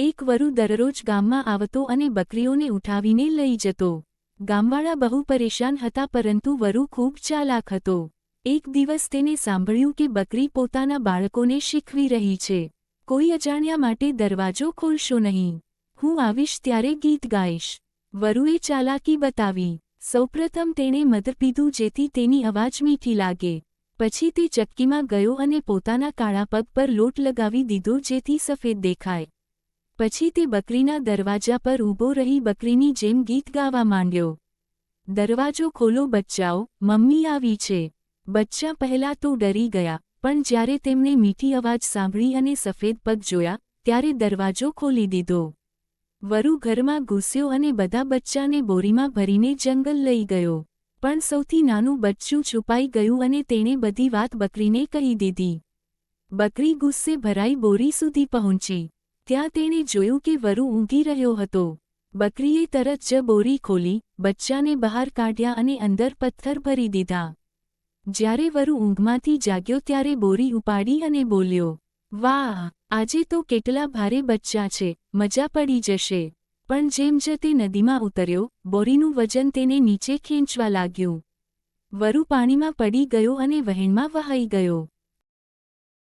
એક વરુ દરરોજ ગામમાં આવતો અને બકરીઓને ઉઠાવીને લઈ જતો. ગામવાળા બહુ પરેશાન હતા પરંતુ વરુ ખૂબ ચાલાક હતો. એક દિવસ તેને સાંભળ્યું કે બકરી પોતાના બાળકોને શીખવી રહી છે. કોઈ અજાણ્યા માટે દરવાજો ખોલશો નહીં. હું આવીશ ત્યારે ગીત ગાઈશ. વરુએ ચાલાકી બતાવી. સૌપ્રથમ તેણે મધ પીધું જેથી તેની અવાજ મીઠી લાગે. પછી તે ચક્કીમાં ગયો અને પોતાના કાળા પગ પર લોટ લગાવી દીધો જેથી સફેદ દેખાય. પછી તે બકરીના દરવાજા પર ઊભો રહી બકરીની જેમ ગીત ગાવા માંડ્યો. દરવાજો ખોલો બચ્ચાઓ, મમ્મી આવી છે. બચ્ચા પહેલા તો ડરી ગયા, પણ જ્યારે તેમણે મીઠી અવાજ સાંભળી અને સફેદ પગ જોયા, ત્યારે દરવાજો ખોલી દીધો. વરુ ઘરમાં ઘૂસ્યો અને બધા બચ્ચાને બોરીમાં ભરીને જંગલ લઈ ગયો. પણ સૌથી નાનું બચ્ચું છુપાઈ ગયું અને તેણે બધી વાત બકરીને કહી દીધી. બકરી ગુસ્સે ભરાઈ બોરી સુધી પહોંચી. ત્યાં તેણે જોયું કે વરુ ઊંઘી રહ્યો હતો. બકરીએ તરત જ બોરી ખોલી, બચ્ચાને બહાર કાઢ્યા અને અંદર પથ્થર ભરી દીધા. જ્યારે વરુ ઊંઘમાંથી જાગ્યો ત્યારે બોરી ઉપાડી અને બોલ્યો, વાહ, આજે તો કેટલા ભારે બચ્ચા છે, મજા પડી જશે. પણ જેમ જ તે નદીમાં ઉતર્યો, બોરીનું વજન તેને નીચે ખેંચવા લાગ્યું. વરુ પાણીમાં પડી ગયો અને વહેણમાં વહાઈ ગયો.